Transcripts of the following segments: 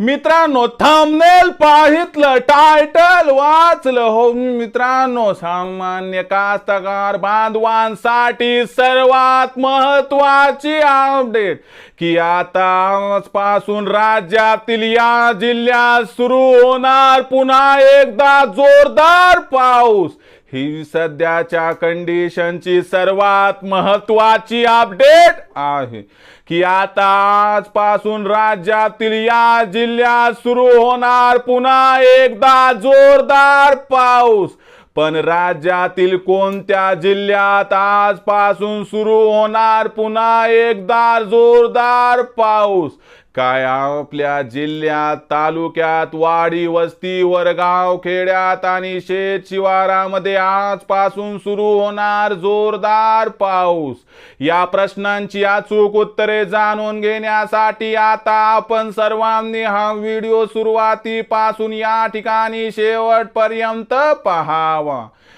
मित्रांनो थांबनेल पाहितलं टायटल वाचलं. हो मित्रांनो सामान्य कास्तकार बांधवांसाठी सर्वात महत्वाची अपडेट की आता आजपासून राज्यातील या जिल्ह्यात सुरू होणार पुन्हा एकदा जोरदार पाऊस. ही सध्याच्या कंडिशनची सर्वात महत्वाची अपडेट आहे. की आता आजपासून राज्यातील या जिल्ह्यात सुरू होणार पुन्हा एकदा जोरदार पाऊस. पण राज्यातील कोणत्या जिल्ह्यात आजपासून सुरू होणार पुन्हा एकदा जोरदार पाऊस? काय आपल्या जिल्ह्यात तालुक्यात वाडी वस्ती वरगाव खेड्यात आणि शेत शिवारामध्ये आजपासून सुरू होणार जोरदार पाऊस. या प्रश्नांची अचूक उत्तरे जाणून घेण्यासाठी आता आपण सर्वांनी हा व्हिडिओ सुरुवातीपासून या ठिकाणी शेवटपर्यंत पहावा.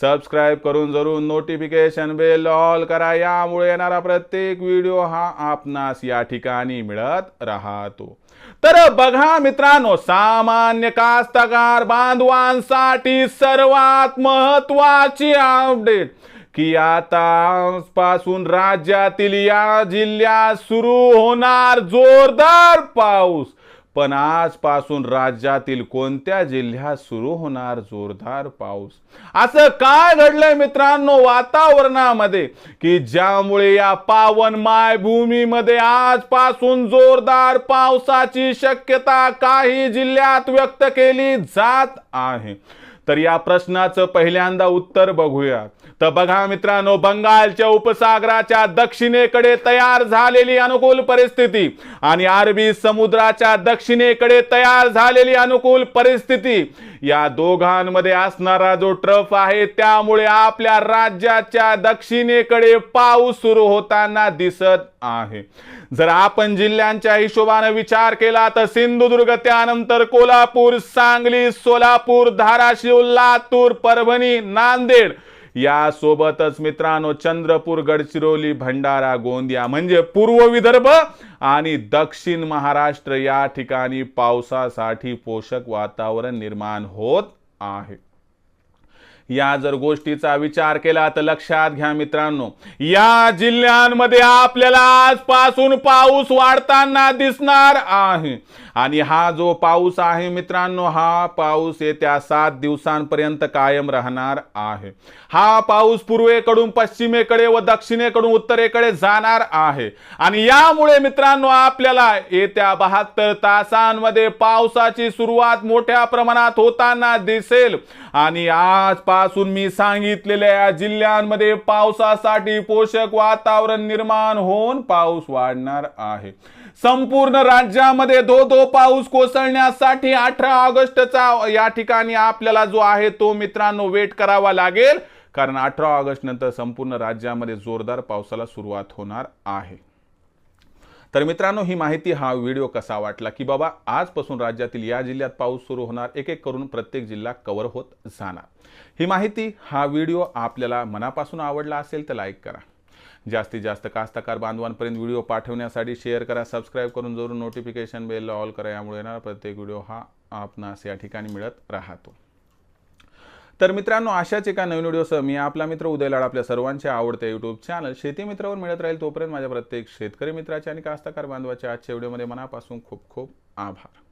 सबस्क्राईब करून जरूर नोटिफिकेशन बेल ऑल करा. यामुळे येणारा प्रत्येक व्हिडिओ हा आपणास या ठिकाणी मिळत राहतो. तर बघा मित्रांनो सामान्य कास्तकार बांधवांसाठी सर्वात महत्वाची अपडेट की आता पासून राज्यातील या जिल्ह्यात सुरू होणार जोरदार पाऊस. पण आजपासून राज्यातील कोणत्या जिल्ह्यात सुरू होणार जोरदार पाऊस? असं काय घडलंय मित्रांनो वातावरणामध्ये? की ज्यामुळे या पावन मायभूमीमध्ये आजपासून जोरदार पावसाची शक्यता काही जिल्ह्यात व्यक्त केली जात आहे. तर या प्रश्नाचं पहिल्यांदा उत्तर बघूया. तर बघा मित्रांनो बंगालच्या उपसागराच्या दक्षिणेकडे तयार झालेली अनुकूल परिस्थिती आणि अरबी समुद्राच्या दक्षिणेकडे तयार झालेली अनुकूल परिस्थिती. या दोघांमध्ये असणारा जो ट्रफ आहे त्यामुळे आपल्या राज्याच्या दक्षिणेकडे पाऊस सुरू होताना दिसत आहे. जर आपण जिल्ह्यांच्या हिशोबाने विचार केला तर सिंधुदुर्ग त्यानंतर कोल्हापूर सांगली सोलापूर धाराशिव लातूर परभणी नांदेड. यासोबतच मित्रांनो चंद्रपूर गडचिरोली भंडारा गोंदिया म्हणजे पूर्व विदर्भ आणि दक्षिण महाराष्ट्र या ठिकाणी पावसासाठी पोषक वातावरण निर्माण होत आहे. या जर गोष्टीचा विचार केला तर लक्षात घ्या मित्रांनो. या जिल्ह्यांमध्ये आपल्याला आजपासून पाऊस वाढताना दिसणार आहे. आणि हा जो पाऊस आहे मित्रांनो हा पाऊस येत्या सात दिवसांपर्यंत कायम राहणार आहे. हा पाऊस पूर्वेकडून पश्चिमेकडे व दक्षिणेकडून उत्तरेकडे जाणार आहे. आणि यामुळे मित्रांनो आपल्याला येत्या बहात्तर तासांमध्ये पावसाची सुरुवात मोठ्या प्रमाणात होताना दिसेल. आणि आजपासून मी सांगितलेल्या या जिल्ह्यांमध्ये पावसासाठी पोषक वातावरण निर्माण होऊन पाऊस वाढणार आहे. संपूर्ण राज्यामध्ये धो धो पाऊस कोसळण्यासाठी अठरा ऑगस्टचा या ठिकाणी आपल्याला जो आहे तो मित्रांनो वेट करावा लागेल. कारण अठरा ऑगस्ट नंतर संपूर्ण राज्यामध्ये जोरदार पावसाला सुरुवात होणार आहे. तर मित्रांनो ही माहिती हा व्हिडिओ कसा वाटला की बाबा आजपासून राज्यातील या जिल्ह्यात पाऊस सुरू होणार एक एक करून प्रत्येक जिल्हा कव्हर होत जाणार. ही माहिती हा व्हिडिओ आपल्याला मनापासून आवडला असेल तर लाईक करा. जास्तीत जास्त कास्तकार बांधवांपर्यंत व्हिडिओ पाठवण्यासाठी शेअर करा सबस्क्राईब करून जरूर नोटिफिकेशन बेल ऑल करा. यामुळे येणार प्रत्येक व्हिडिओ हा आपणास या ठिकाणी मिळत राहतो. तर मित्रांनो अशाच एका नवीन व्हिडिओसह मी आपला मित्र उदय लाड आपल्या सर्वांचे आवडते यूट्यूब चॅनल शेती मित्रावर मिळत राहील तोपर्यंत माझ्या प्रत्येक शेतकरी मित्राचे आणि कास्तकार बांधवाच्या आजच्या व्हिडिओमध्ये मनापासून खूप खूप आभार.